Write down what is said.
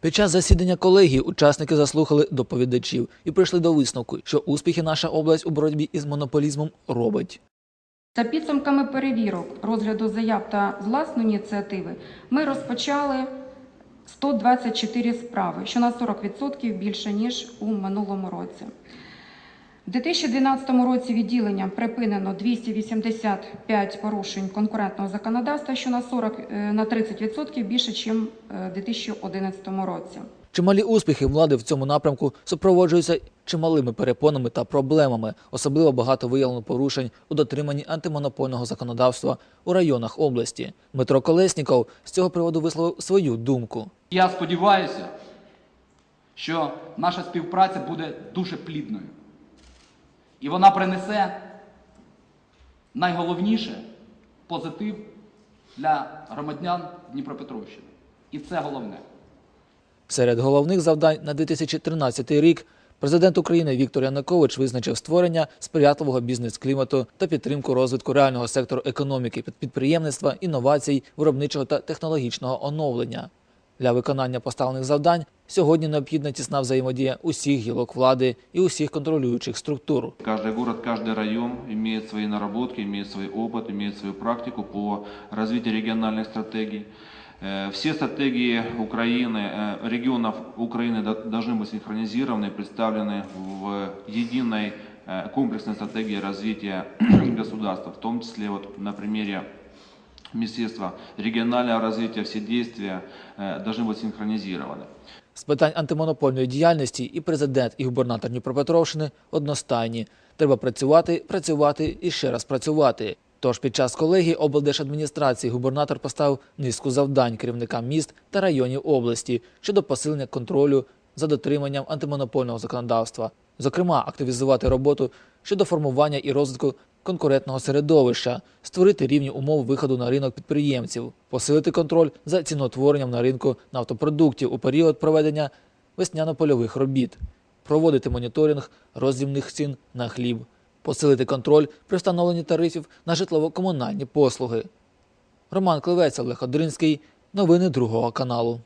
Під час засідання колегії учасники заслухали доповідачів і прийшли до висновку, що успіхи наша область у боротьбі із монополізмом робить. За підсумками перевірок розгляду заяв та власної ініціативи ми розпочали 124 справи, що на 40% більше ніж у минулому році. У 2012 році відділенням припинено 285 порушень конкурентного законодавства, що на 40 е, на 30% більше, ніж у 2011 році. Чималі успіхи влади в цьому напрямку супроводжуються чималими перепонами та проблемами. Особливо багато виявлено порушень у дотриманні антимонопольного законодавства у районах області. Дмитро Колесніков з цього приводу висловив свою думку. Я сподіваюся, що наша співпраця буде дуже плідною. І вона принесе найголовніше позитив для громадян Дніпропетровщини. І це головне. Серед головних завдань на 2013 рік президент України Віктор Янукович визначив створення сприятливого бізнес-клімату та підтримку розвитку реального сектору економіки, підприємництва, інновацій, виробничого та технологічного оновлення. Для виконання поставлених завдань сьогодні необхідна тісна взаємодія усіх гілок влади і усіх контролюючих структур. Каждый город, каждый район имеет свои наработки, имеет свой опыт, имеет свою практику по развитию региональных стратегий. Э, Все стратегии Украины, э, регионов Украины до- должны быть синхронизированы и представлены в единой э, комплексной стратегии развития государства, в том числе вот на примере Министерства регионального развития все действия э, должны быть синхронизированы. З питань антимонопольної діяльності і президент, і губернатор Дніпропетровщини одностайні. Треба працювати, працювати і ще раз працювати. Тож під час колегії облдержадміністрації губернатор поставив низку завдань керівникам міст та районів області щодо посилення контролю за дотриманням антимонопольного законодавства, зокрема, активізувати роботу щодо формування і розвитку конкурентного середовища, створити рівні умови виходу на ринок підприємців, посилити контроль за ціноутворенням на ринку нафтопродуктів у період проведення весняно-польових робіт, проводити моніторинг роздрібних цін на хліб, посилити контроль при встановленні тарифів на житлово-комунальні послуги. Роман Клевець, Олег Одринський. Новини Другого каналу.